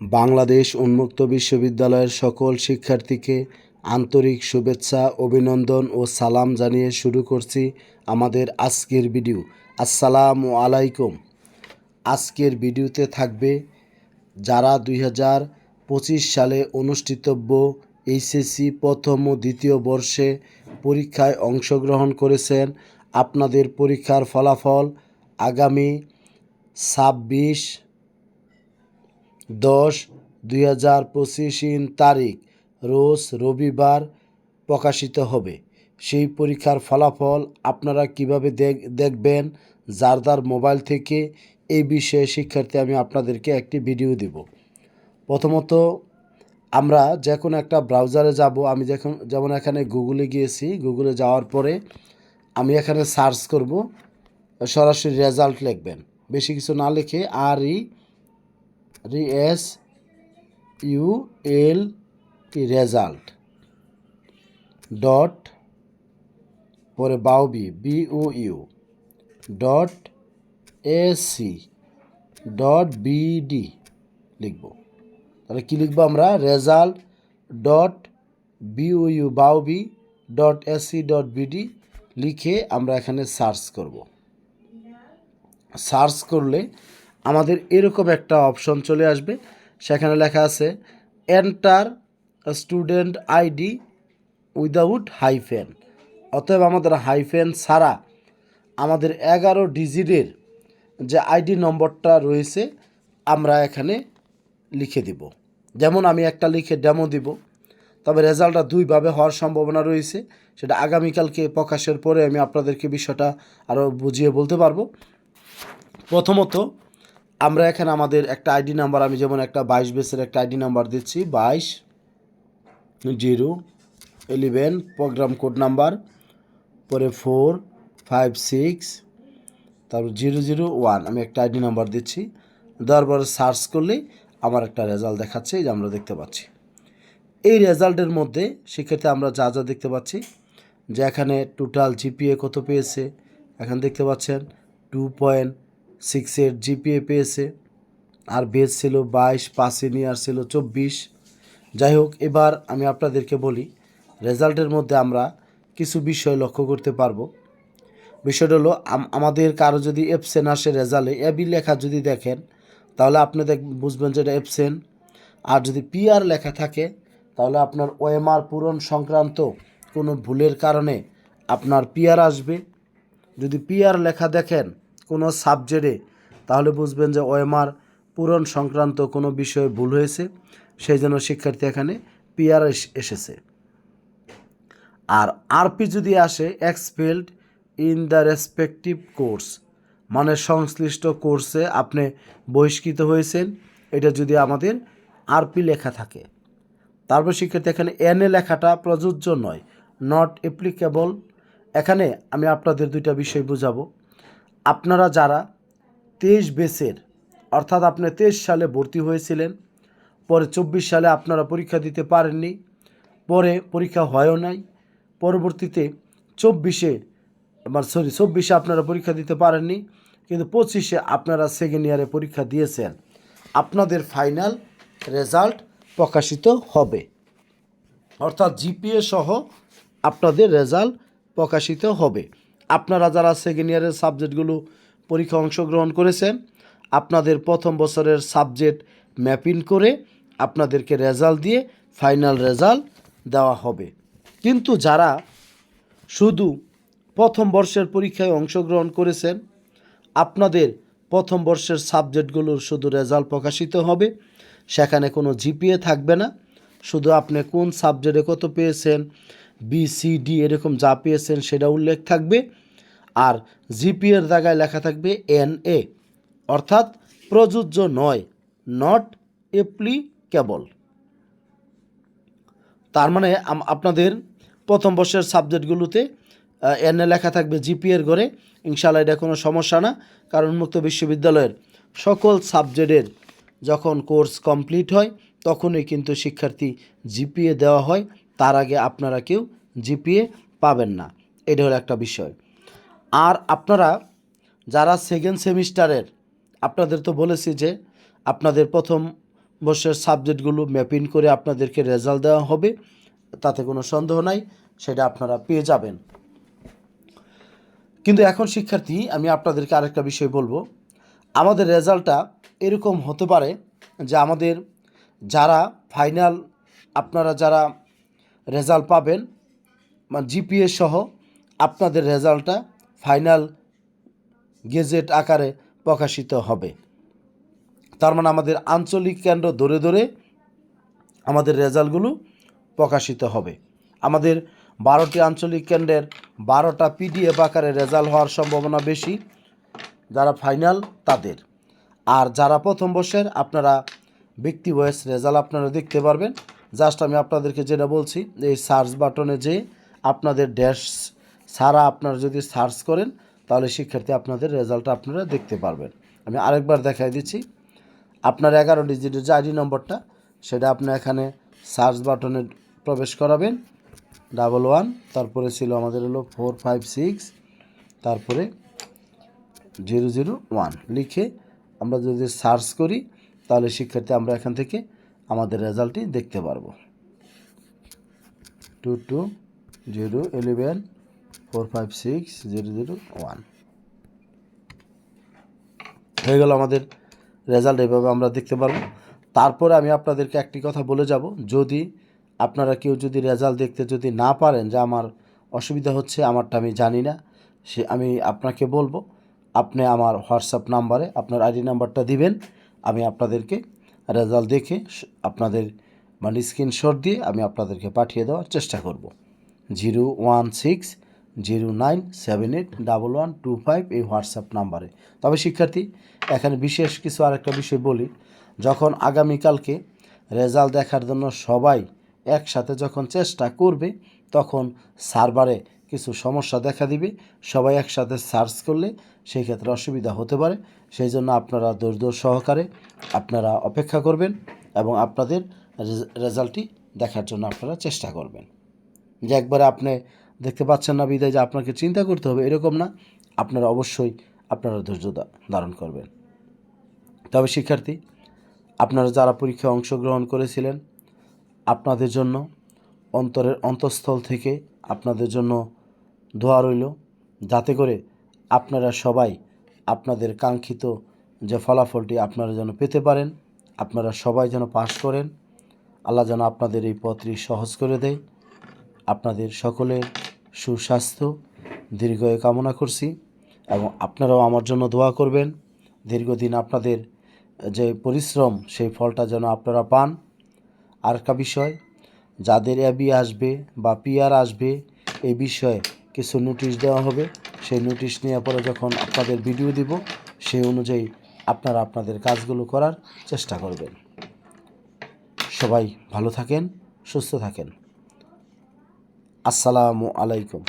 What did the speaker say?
বাংলাদেশ উন্মুক্ত বিশ্ববিদ্যালয়ের সকল শিক্ষার্থীকে আন্তরিক শুভেচ্ছা, অভিনন্দন ও সালাম জানিয়ে শুরু করছি আমাদের আজকের ভিডিও। আসসালামু আলাইকুম। আজকের ভিডিওতে থাকবে যারা দুই হাজার পঁচিশ সালে অনুষ্ঠিতব্য এইচএসসি প্রথম ও দ্বিতীয় বর্ষে পরীক্ষায় অংশগ্রহণ করেছেন, আপনাদের পরীক্ষার ফলাফল আগামী ছাব্বিশ দশ, দুই হাজার পঁচিশ ইন তারিখ, রোজ রবিবার প্রকাশিত হবে। সেই পরীক্ষার ফলাফল আপনারা কীভাবে দেখ- দেখবেন, যার যার মোবাইল থেকে, এই বিষয়ে শিক্ষার্থী আমি আপনাদেরকে একটি ভিডিও দেব। প্রথমত, আমরা যে কোনো একটা ব্রাউজারে যাব, আমি যখন, যেমন এখানে গুগলে গিয়েছি, গুগলে যাওয়ার পরে আমি এখানে সার্চ করব, সরাসরি রেজাল্ট লিখবেন। বেশি কিছু না লিখে আর ই রি S U L T result. Dot, পরে Baubi B O. Dot AC dot BD লিখব। তাহলে কী লিখব আমরা? Result dot B O, U Baubi dot AC dot লিখে আমরা এখানে সার্চ করব। সার্চ করলে আমাদের এরকম একটা অপশন চলে আসবে। সেখানে লেখা আছে enter student ID without hyphen অতএব আমাদের হাইফেন ছাড়া আমাদের এগারো ডিজিটের যে আইডি নম্বরটা রয়েছে, আমরা এখানে লিখে দিব। যেমন আমি একটা লিখে ডেমো দিব। তবে রেজাল্টটা দুইভাবে হওয়ার সম্ভাবনা রয়েছে। সেটা আগামীকালকে প্রকাশের পরে আমি আপনাদেরকে বিষয়টা আরও বুঝিয়ে বলতে পারব। প্রথমত আমরা এখানে আমাদের একটা আইডি নাম্বার, আমি যেমন একটা বাইশ বেসের একটা আইডি নাম্বার দিচ্ছি, বাইশ zero eleven, program code number, পরে ফোর, ফাইভ, সিক্স, তারপর জিরো জিরো ওয়ান, আমি একটা আইডি নাম্বার দিচ্ছি। দেওয়ার সার্চ করলে আমার একটা রেজাল্ট দেখাচ্ছে যে আমরা দেখতে পাচ্ছি। এই রেজাল্টের মধ্যে সেক্ষেত্রে আমরা যা যা দেখতে পাচ্ছি, যে এখানে টোটাল জিপিএ কত পেয়েছে, এখানে দেখতে পাচ্ছেন টু পয়েন্ট সিক্সের জিপিএ পেয়েছে। আর বেস ছিল বাইশ পাসে নিয়ে ছিল চব্বিশ। যাই হোক, এবার আমি আপনাদেরকে বলি, রেজাল্টের মধ্যে আমরা কিছু বিষয় লক্ষ্য করতে পারব। বিষয়টা হলো, আম- আমাদের কারও যদি এপসেন আসে রেজাল্টে এবি লেখা যদি দেখেন, তাহলে আপনি দেখ বুঝবেন যে এটা এপসেন আর যদি পিআর লেখা থাকে, তাহলে আপনার ওএমআর পূরণ সংক্রান্ত কোনো ভুলের কারণে আপনার পিআর আসবে। যদি পিআর লেখা দেখেন কোনো সাবজেক্টে, তাহলে বুঝবেন যে ওএমআর পূরণ সংক্রান্ত কোনো বিষয়ে ভুল হয়েছে, সেই জন্য শিক্ষার্থী এখানে পিআর এসেছে। আর আরপি যদি আসে expelled in the respective course মানে সংশ্লিষ্ট কোর্সে আপনি বহিষ্কৃত হয়েছেন, এটা যদি আমাদের আরপি লেখা থাকে। তারপর শিক্ষার্থী এখানে এন এ লেখাটা প্রযোজ্য নয় নট অ্যাপ্লিকেবল এখানে আমি আপনাদের দুইটা বিষয় বুঝাবো। আপনারা যারা তেইশ বেসের, অর্থাৎ আপনি তেইশ সালে ভর্তি হয়েছিলেন, পরে চব্বিশ সালে আপনারা পরীক্ষা দিতে পারেননি, পরে পরীক্ষা হয়ও নাই, পরবর্তীতে চব্বিশে, আমার সরি চব্বিশে আপনারা পরীক্ষা দিতে পারেননি, কিন্তু পঁচিশে আপনারা সেকেন্ড ইয়ারে পরীক্ষা দিয়েছেন। আপনাদের ফাইনাল রেজাল্ট প্রকাশিত হবে। অর্থাৎ জিপিএ সহ আপনাদের রেজাল্ট প্রকাশিত হবে। আপনারা যারা সেকেন্ড ইয়ারের সাবজেক্টগুলো পরীক্ষা অংশগ্রহণ করেছেন, আপনাদের প্রথম বছরের সাবজেক্ট ম্যাপিং করে আপনাদেরকে রেজাল্ট দিয়ে ফাইনাল রেজাল্ট দেওয়া হবে। কিন্তু যারা শুধু প্রথম বর্ষের পরীক্ষায় অংশগ্রহণ করেছেন, আপনাদের প্রথম বর্ষের সাবজেক্টগুলোর শুধু রেজাল্ট প্রকাশিত হবে, সেখানে কোনো জিপিএ থাকবে না। শুধু আপনি কোন সাবজেক্টে কত পেয়েছেন বি সি ডি এরকম যা পেয়েছেন সেটা উল্লেখ থাকবে। আর জিপিএর জায়গায় লেখা থাকবে এন এ, অর্থাৎ প্রযোজ্য নয় নট অ্যাপ্লিকেবল তার মানে আপনাদের প্রথম বর্ষের সাবজেক্টগুলোতে এনে লেখা থাকবে জিপিএর ঘরে। ইনশাল্লাহ এটা কোনো সমস্যা না, কারণ উন্মুক্ত বিশ্ববিদ্যালয়ের সকল সাবজেক্টের যখন কোর্স কমপ্লিট হয়, তখনই কিন্তু শিক্ষার্থী জিপিএ দেওয়া হয়। তার আগে আপনারা কেউ জিপিএ পাবেন না। এটা হলো একটা বিষয়। আর আপনারা যারা সেকেন্ড সেমিস্টারের, আপনাদের তো বলেছি যে আপনাদের প্রথম বর্ষের সাবজেক্টগুলো ম্যাপিং করে আপনাদেরকে রেজাল্ট দেওয়া হবে, তাতে কোনো সন্দেহ নাই, সেটা আপনারা পেয়ে যাবেন। কিন্তু এখন শিক্ষার্থী, আমি আপনাদেরকে আরেকটা বিষয় বলব। আমাদের রেজাল্টটা এরকম হতে পারে যে আমাদের যারা ফাইনাল আপনারা যারা রেজাল্ট পাবেন মানে জিপিএ সহ, আপনাদের রেজাল্টটা ফাইনাল গেজেট আকারে প্রকাশিত হবে। তার মানে আমাদের আঞ্চলিক কেন্দ্র ধরে ধরে আমাদের রেজাল্টগুলো প্রকাশিত হবে। আমাদের বারোটি আঞ্চলিক কেন্দ্রের বারোটা পিডিএফ আকারে রেজাল্ট হওয়ার সম্ভাবনা বেশি, যারা ফাইনাল তাদের। আর যারা প্রথম বর্ষের, আপনারা ব্যক্তি বয়স রেজাল্ট আপনারা দেখতে পারবেন। জাস্ট আমি আপনাদেরকে যেটা বলছি, এই সার্চ বাটনে যে আপনাদের ড্যাশ সারা আপনারা যদি সার্চ করেন, তাহলে শিক্ষার্থী আপনাদের রেজাল্টটা আপনারা দেখতে পারবেন। আমি আরেকবার দেখাই দিচ্ছি। আপনার এগারো ডিজিটের যে আইডি নম্বরটা, সেটা আপনি এখানে সার্চ বাটনে প্রবেশ করাবেন। ডাবল ওয়ান তারপরে ছিল আমাদের হলো ফোর ফাইভ সিক্স তারপরে জিরো জিরো ওয়ান লিখে আমরা যদি সার্চ করি, তাহলে শিক্ষার্থী আমরা এখান থেকে আমাদের রেজাল্টটি দেখতে পারব। Two two zero eleven four five six zero zero one হয়ে গেল আমাদের রেজাল্ট এভাবে আমরা দেখতে পারব। তারপরে আমি আপনাদেরকে একটি কথা বলে যাব। যদি আপনারা কেউ যদি রেজাল্ট দেখতে যদি না পারেন যে আমার অসুবিধা হচ্ছে, আমারটা আমি জানি না, সে আমি আপনাকে বলব, আপনি আমার হোয়াটসঅ্যাপ নাম্বারে আপনার আইডি নাম্বারটা দিবেন, আমি আপনাদেরকে রেজাল্ট দেখে আপনাদের মানে স্ক্রিনশট দিয়ে আমি আপনাদেরকে পাঠিয়ে দেওয়ার চেষ্টা করব। Zero one six zero nine seven eight double one two five এই হোয়াটসঅ্যাপ নাম্বারে। তবে শিক্ষার্থী, এখানে বিশেষ কিছু আরেকটা বিষয় বলি। যখন আগামীকালকে রেজাল্ট দেখার জন্য সবাই একসাথে যখন চেষ্টা করবে, তখন সার্ভারে কিছু সমস্যা দেখা দিবে। সবাই একসাথে সার্চ করলে সেই ক্ষেত্রে অসুবিধা হতে পারে। সেই জন্য আপনারা ধৈর্য সহকারে আপনারা অপেক্ষা করবেন এবং আপনাদের রেজ- রেজাল্টটি দেখার জন্য আপনারা চেষ্টা করবেন। যে একবারে আপনি দেখতে পাচ্ছেন না বিদায়, যে আপনাকে চিন্তা করতে হবে, এরকম না। আপনারা অবশ্যই আপনারা ধৈর্য ধারণ করবেন। তবে শিক্ষার্থী, আপনারা যারা পরীক্ষায় অংশগ্রহণ করেছিলেন, আপনাদের জন্য অন্তরের অন্তঃস্থল থেকে আপনাদের জন্য দোয়া রইল, যাতে করে আপনারা সবাই আপনাদের কাঙ্ক্ষিত যে ফলাফলটি আপনারা যেন পেতে পারেন, আপনারা সবাই যেন পাশ করেন। আল্লাহ যেন আপনাদের এই পথটি সহজ করে দেয়। আপনাদের সকলের সুস্বাস্থ্য, দীর্ঘায়ু কামনা করছি এবং আপনারাও আমার জন্য দোয়া করবেন। দীর্ঘদিন আপনাদের যে পরিশ্রম, সেই ফলটা যেন আপনারা পান। আর একটা বিষয়, যাদের অ্যাবি আসবে বা পিআর আসবে এই বিষয়ে কিছু নোটিশ দেওয়া হবে। সেই নোটিশ নেওয়ার পরে যখন আপনাদের ভিডিও দিব, সেই অনুযায়ী আপনারা আপনাদের কাজগুলো করার চেষ্টা করবেন। সবাই ভালো থাকেন, সুস্থ থাকেন। আসসালামু আলাইকুম।